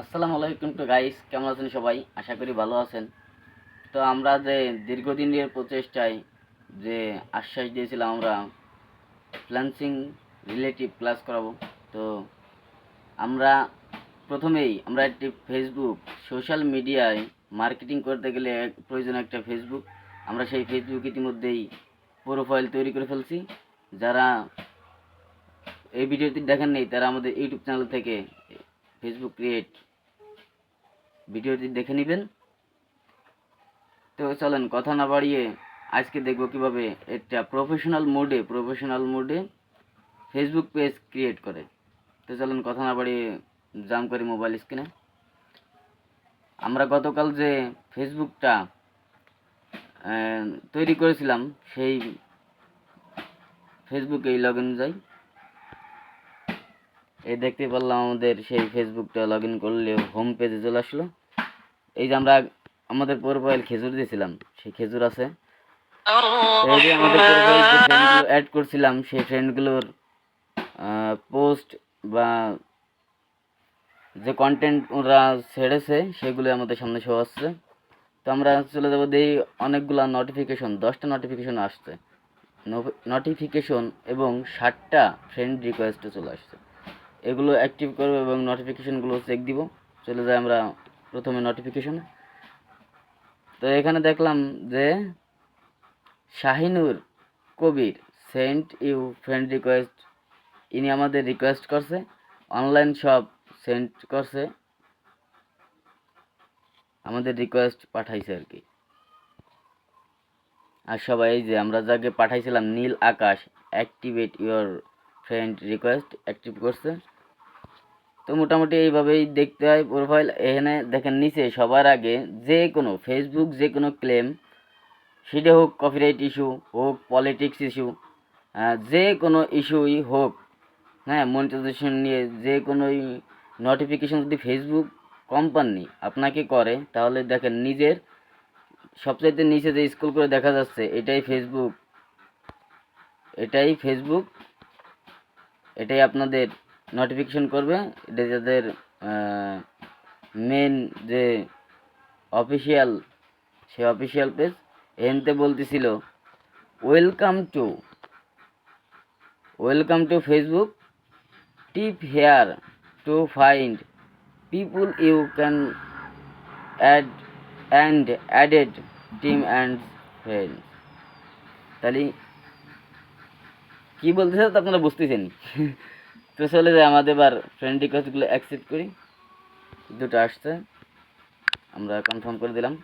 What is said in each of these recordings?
আসসালামু আলাইকুম two guys কেমন আছেন সবাই? আশা করি ভালো আছেন। তো আমরা যে দীর্ঘদিনের প্রচেষ্টায় যে আশ্বাস দিয়েছিলাম আমরা ফ্লান্সিং রিলেটিভ ক্লাস করাবো, তো আমরা প্রথমেই আমরা একটি ফেসবুক সোশ্যাল মিডিয়ায় মার্কেটিং করতে গেলে প্রয়োজন একটা ফেসবুক আমরা সেই ফেসবুক ইতিমধ্যেই প্রোফাইল তৈরি করে ফেলছি। যারা এই ভিডিওটি দেখেন নেই, তারা আমাদের ইউটিউব চ্যানেল থেকে ফেসবুক ক্রিয়েট ভিডিওটি দেখে নেবেন। তো চলেন, কথা না বাড়িয়ে আজকে দেখব কীভাবে একটা প্রফেশনাল মোডে প্রফেশনাল মোডে ফেসবুক পেজ ক্রিয়েট করে। তো চলেন, কথা না বাড়িয়ে জাম করি মোবাইল স্ক্রিনে আমরা গতকাল যে ফেসবুকটা তৈরি করেছিলাম, সেই ফেসবুকেই লগ ইন যাই এই দেখতে পারলাম আমাদের সেই ফেসবুকটা লগ ইন করলে হোম পেজে চলে আসলো। এই যে আমরা আমাদের প্রোফাইল খেজুর দিয়েছিলাম, সেই খেজুর আছে। যে আমাদের অ্যাড করছিলাম, সেই ফ্রেন্ডগুলোর পোস্ট বা যে কন্টেন্ট ওরা ছেড়েছে, সেগুলো আমাদের সামনে শো আসছে। তো আমরা চলে যাব দেখি অনেকগুলা নোটিফিকেশন দশটা নোটিফিকেশন আসছে। নোটিফিকেশন এবং ষাটটা ফ্রেন্ড রিকোয়েস্টও চলে আসছে। এগুলো অ্যাক্টিভ করব এবং নোটিফিকেশনগুলো চেক দিব। চলে যাই আমরা প্রথমে নোটিফিকেশনে তো এখানে দেখলাম যে, Shahinur Kabir sent you friend request ইনি আমাদের রিকোয়েস্ট করছে। অনলাইন সব সেন্ড করছে। আমাদের রিকোয়েস্ট পাঠাইছে আর কি। আর সবাই যে, আমরা যাকে পাঠাইছিলাম Nil Akash activate your friend request active করছে। তো মোটামুটি এইভাবেই দেখতে হয় প্রোফাইল এখানে দেখেন নিচে সবার আগে যে কোনো ফেসবুক যে কোনো ক্লেম সেটা হোক কপিরাইট ইস্যু হোক পলিটিক্স ইস্যু যে কোনো ইস্যুই হোক হ্যাঁ মনিটাইজেশন নিয়ে যে কোনো নোটিফিকেশন যদি ফেসবুক কোম্পানি আপনাকে করে, তাহলে দেখেন নিজের সবচাইতে নিচে যে স্কুল করে দেখা যাচ্ছে, এটাই ফেসবুক এটাই ফেসবুক এটাই আপনাদের নোটিফিকেশন করবে। এটা যাদের মেন যে অফিসিয়াল সে অফিসিয়াল পেজ এনতে বলতেছিল welcome to welcome to Facebook tip here to find people you can add and added team and friends তাহলে, কী বলতেছে আপনারা বুঝতেছেন। তো চলে যায় আমাদের এবার ফ্রেন্ড রিকোয়েস্টগুলো অ্যাকসেপ্ট করি। দুটো আসছে। আমরা কনফার্ম করে দিলাম।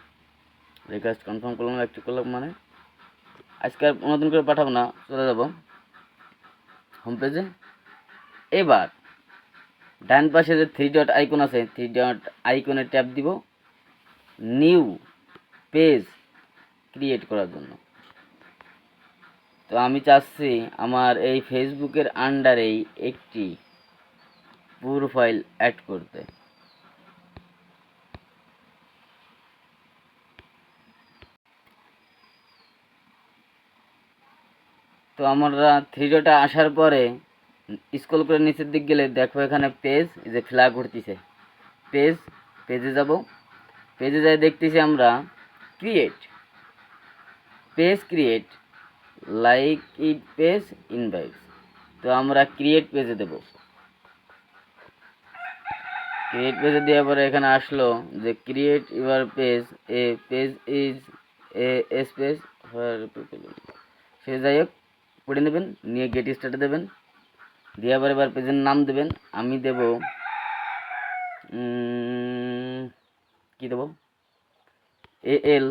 রিকোয়েস্ট কনফার্ম করলাম অ্যাক্টিভ করলাম মানে। আজকে আর নতুন করে পাঠাবো না, চলে যাব। হোম পেজে এবার, ডান পাশে যে থ্রি ডট আইকন আছে থ্রি ডট আইকনে ট্যাপ দিব। নিউ পেজ ক্রিয়েট করার জন্য। তো আমি চাচ্ছি আমার এই ফেসবুকের আন্ডারেই একটি প্রোফাইল অ্যাড করতে। তো আমরা থ্রি ডটা আসার পরে স্ক্রল করে নিচের দিক গেলে দেখো এখানে পেজ যে ফ্ল্যাগ উঠতেছে। পেজ পেজে যাব। পেজে যাই দেখতেছি আমরা create page create like it page invite তো আমরা ক্রিয়েট পেজে দেব। ক্রিয়েট পেজে দেওয়ার পরে এখানে আসলো যে create your page a page is a space সে যাই হোক, পড়ে নেবেন, নিয়ে গেট স্টার্টে দেবেন। দিয়ে আবার এবার পেজের নাম দেবেন। আমি দেব কি দেব? A L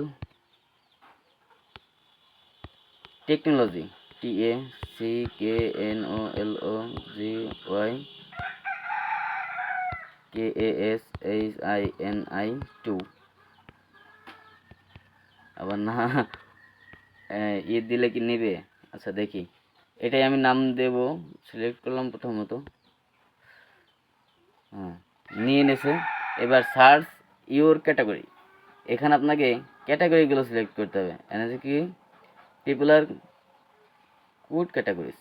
technology T A C K N O L O G Y K A S H I N I two আবার না ইয়ে দিলে কি নেবে? আচ্ছা দেখি। এটাই আমি নাম দেব সিলেক্ট করলাম প্রথমত। হ্যাঁ নিয়ে নেছে। এবার সার্চ ইউর ক্যাটাগরি এখানে আপনাকে ক্যাটাগরিগুলো সিলেক্ট করতে হবে। এনে কি? পিপুল আর গুড ক্যাটাগরিজ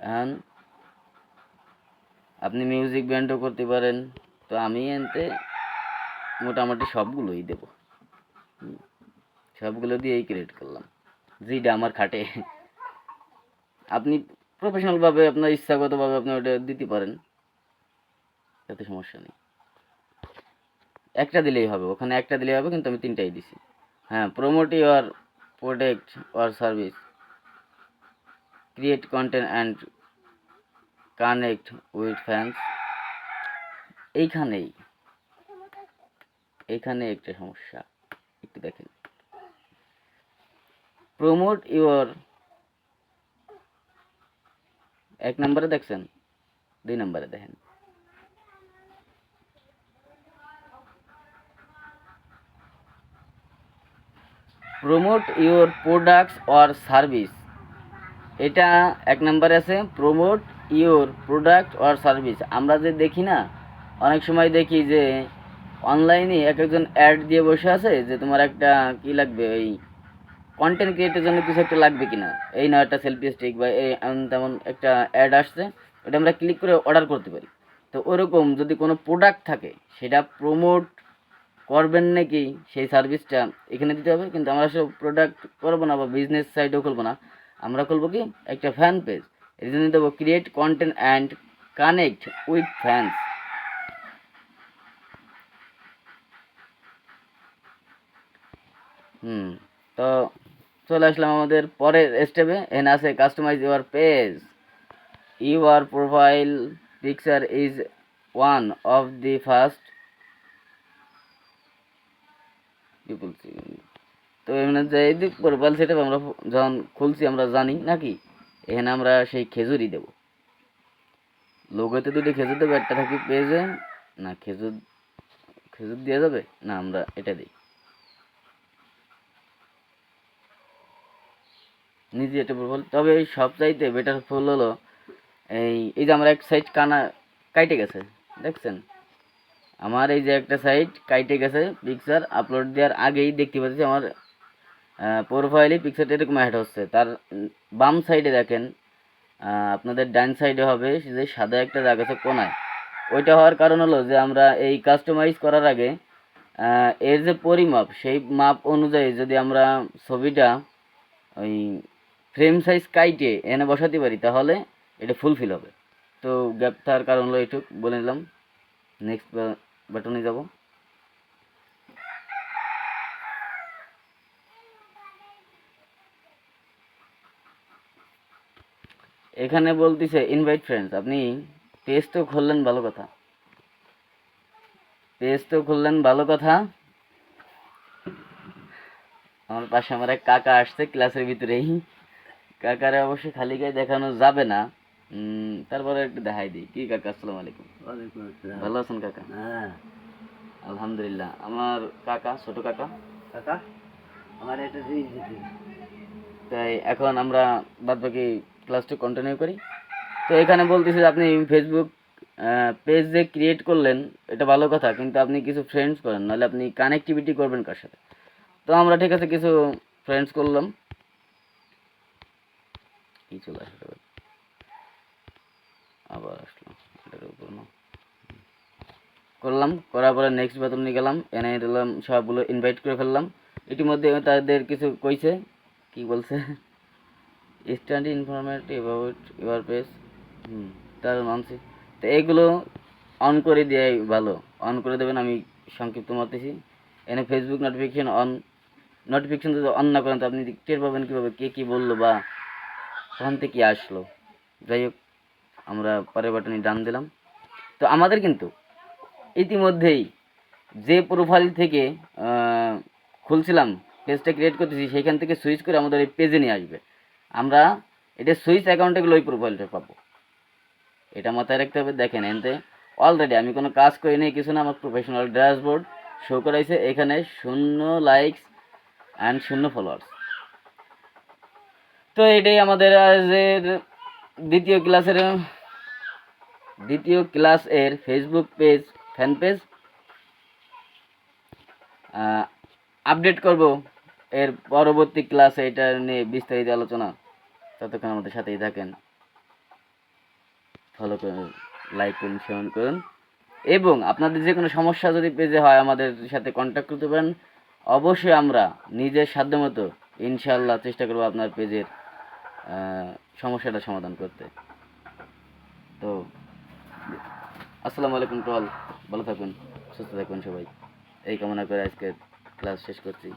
এখন আপনি মিউজিক ব্যান্ডও করতে পারেন, তো আমি এনতে মোটামুটি সবগুলোই দেব। সবগুলো দিয়েই ক্রিয়েট করলাম। যেটা আমার খাটে। আপনি প্রফেশনালভাবে আপনার ইচ্ছাগতভাবে আপনি ওটা দিতে পারেন। তাতে সমস্যা নেই। একটা দিলেই হবে, ওখানে একটা দিলেই হবে, কিন্তু আমি তিনটাই দিছি। হ্যাঁ promote your product or service create content and connect with fans এইখানেই এইখানে একটা সমস্যা, একটু দেখেন। প্রমোট ইউর এক নম্বরে দেখছেন, দুই নম্বরে দেখেন। Promote your products or service এটা এক নম্বরে আছে promote your product or service আমরা যে দেখি না, অনেক সময় দেখি যে অনলাইনে এক একজন অ্যাড দিয়ে বসে আছে যে তোমার একটা কি লাগবে, ওই কন্টেন্ট ক্রিয়েটের জন্য কিছু একটা লাগবে কিনা। এই না একটা সেলফি স্টিক বা এই তেমন একটা অ্যাড আসছে, ওটা আমরা ক্লিক করে অর্ডার করতে পারি। তো ওরকম যদি কোনো প্রোডাক্ট থাকে, সেটা প্রমোট করবেন নাকি সেই সার্ভিসটা এখানে দিতে হবে, কিন্তু আমরা সব প্রোডাক্ট করব না বা বিজনেস সাইটেও খুলবো না। আমরা খুলবো কি? একটা ফ্যান পেজ এর জন্য দেবো create content and connect with fans হুম, তো চলে আসলাম আমাদের পরের স্টেপে এখানে আছে customize your page your profile picture is one of the first people তো এমনি যে এই যে প্রোফাইল সেটআপ আমরা যখন খুলছি, আমরা জানি নাকি? এখানে আমরা সেই খেজুরই দেব। লোগোতে দুটি খেজুর দেবো, একটা থাকি পেজে না, খেজুর খেজুর দেওয়া যাবে? না, আমরা এটা দিই। নিজে এটা প্রোফাইল তবে এই সব চাইতে বেটার ফুল হলো এই এই যে আমরা এক সাইড কানা কাইটে গেছে, দেখছেন? আমার এই যে একটা সাইট কাইটে গেছে পিকচার আপলোড দেওয়ার আগেই দেখতে পাচ্ছি আমার প্রোফাইলে পিকচারটা এরকম অ্যাড হচ্ছে। তার বাম সাইডে দেখেন আপনাদের ডান সাইডে হবে যে সাদা একটা জায়গা আছে কোনায়। ওইটা হওয়ার কারণ হলো যে আমরা এই কাস্টমাইজ করার আগে এর যে পরিমাপ, সেই মাপ অনুযায়ী যদি আমরা ছবিটা ওই ফ্রেম সাইজ কাইটে এনে বসাতে পারি, তাহলে এটা ফুলফিল হবে। তো গ্যাপ থাকার কারণ হলো এইটুক, বলে নিলাম। নেক্সট বাটনে যাব। এখানে বলতেছে ইনভাইট ফ্রেন্ডস আপনি পেজ তো খুললেন, ভালো কথা। পেজ তো খুললেন, ভালো কথা। আমার পাশে আমার এক কাকা আসছে ক্লাসের ভিতরেই। কাকারে অবশ্যই খালি গায়ে দেখানো যাবে না। তারপরে একটু দেখাই দিই। কি কাকা আসসালামু আলাইকুম। ভালো আছেন কাকা? হ্যাঁ। আলহামদুলিল্লাহ। আমার কাকা ছোট কাকা? কাকা আমার একটা তাই এখন আমরা বাদ বাকি ক্লাসটা কন্টিনিউ করি। তো এখানে বলতেছে যে আপনি ফেসবুক পেজ যে ক্রিয়েট করলেন এটা ভালো কথা কিন্তু আপনি কিছু ফ্রেন্ডস করেন নাহলে আপনি কানেক্টিভিটি করবেন কার সাথে? তো আমরা ঠিক আছে কিছু ফ্রেন্ডস করলাম। কি চলে আসলো আবার আসলো এটার উপর না। করলাম, করার পরে নেক্সট বাথরুমে গেলাম, এনে দিলাম, সবগুলো ইনভাইট করে ফেললাম। ইতিমধ্যে তাদের কিছু কইছে, কি বলছে? Stand informative about your page হুম, তার মানছি। তো এগুলো অন করে দেওয়াই ভালো। অন করে দেবেন, আমি সংক্ষিপ্ত মারতেছি। এনে ফেসবুক নোটিফিকেশন অন নোটিফিকেশন যদি অন না করেন, তো আপনি টের পাবেন কীভাবে, কে কী বলল বা কখন থেকে আসলো। যাই হোক আমরা পরের বাটনে ডান দিলাম। তো আমাদের কিন্তু ইতিমধ্যেই যে প্রোফাইল থেকে খুলছিলাম পেজটা ক্রিয়েট করতেছি সেখান থেকে সুইচ করে আমাদের এই পেজে নিয়ে আসবে। আমরা এটা সুইচ অ্যাকাউন্টে গেলে ওই প্রোফাইলটা পাবো। এটা মাথায় রাখতে হবে। দেখেন, এনতে অলরেডি আমি কোনো কাজ করি নাই, কিছু না, আমার প্রফেশনাল ড্যাশবোর্ড শো করাইছে। এখানে শূন্য লাইকস অ্যান্ড শূন্য ফলোয়ার্স তো এটাই আমাদের আজের দ্বিতীয় ক্লাসের, দ্বিতীয় ক্লাস এর Facebook page fan page update করব। এর পরবর্তী ক্লাসে এটা নিয়ে বিস্তারিত আলোচনা। ততক্ষণ আমাদের সাথেই থাকেন। ফলো করুন লাইক করুন শেয়ার করুন। এবং আপনাদের যে কোনো সমস্যা যদি পেজে হয়, আমাদের সাথে কন্ট্যাক্ট করতে পারেন। অবশ্যই আমরা নিজের সাধ্যমতো ইনশাআল্লাহ চেষ্টা করব আপনার পেজের সমস্যাটা সমাধান করতে। তো, আসসালামু আলাইকুম টল ভালো থাকুন, সুস্থ থাকুন সবাই। এই কামনা করে আজকে ক্লাস শেষ করছি।